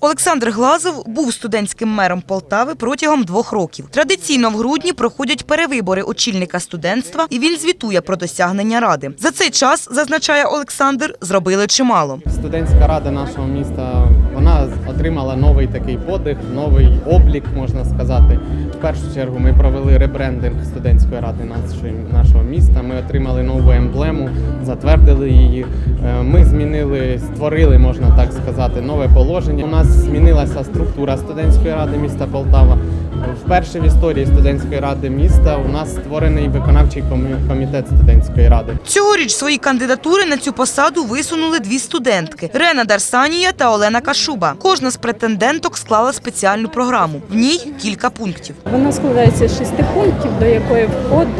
Олександр Глазов був студентським мером Полтави протягом двох років. Традиційно в грудні проходять перевибори очільника студентства, і він звітує про досягнення ради. За цей час, зазначає Олександр, зробили чимало. Студентська рада нашого міста вона отримала новий такий подих, новий облік, можна сказати. В першу чергу ми провели ребрендинг студентської ради нашої, нашого міста. Ми отримали нову емблему, затвердили її. Е, Ми змінили, створили, можна так сказати, нове положення. У нас змінилася структура студентської ради міста Полтава. Вперше в історії студентської ради міста у нас створений виконавчий комітет студентської ради. Цьогоріч свої кандидатури на цю посаду висунули дві студентки Рена Дарсанія та Олена Кашуба. Кожна з претенденток склала спеціальну програму. В ній кілька пунктів. Вона складається з шести пунктів, до якої входить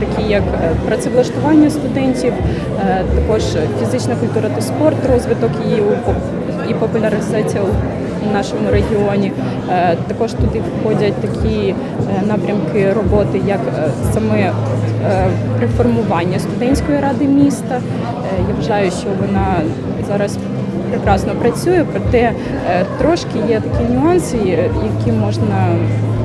такі як е, працевлаштування студентів, е, також фізична культура та спорт, розвиток її у поп- і у нашому регіоні. Е, Також туди входять такі е, напрямки роботи, як е, саме реформування студентської ради міста. Я вважаю, що вона зараз прекрасно працює, проте трошки є такі нюанси, які можна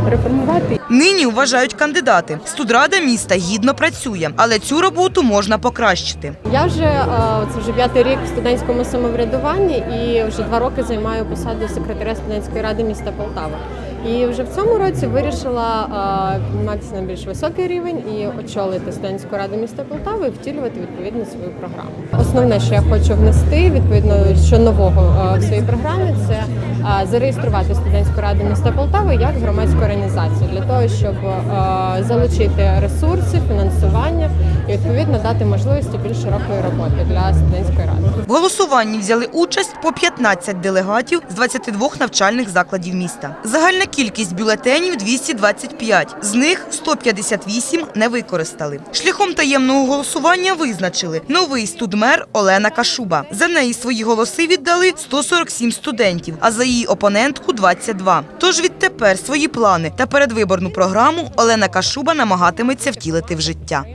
реформувати. Нині вважають кандидати. Студрада міста гідно працює, але цю роботу можна покращити. Я вже це вже п'ятий рік в студентському самоврядуванні і вже два роки займаю посаду секретаря студентської ради міста Полтава. І вже в цьому році вирішила підніматися на більш високий рівень і очолити студентську раду міста Полтави і втілювати відповідно свою програму. Основне, що я хочу внести відповідно що нового в своїй програмі, це зареєструвати студентську раду міста Полтави як громадську організацію для того, щоб залучити ресурси, фінансування і відповідно дати можливості більш широкої роботи для студентської ради. В голосуванні взяли участь по 15 делегатів з 22 навчальних закладів міста. Загальна кількість бюлетенів 225, з них 158 не використали. Шляхом таємного голосування визначили новий студмер Олена Кашуба. За неї свої голоси віддали 147 студентів, а за її опонентку 22. Тож відтепер свої плани та передвиборну програму Олена Кашуба намагатиметься втілити в життя.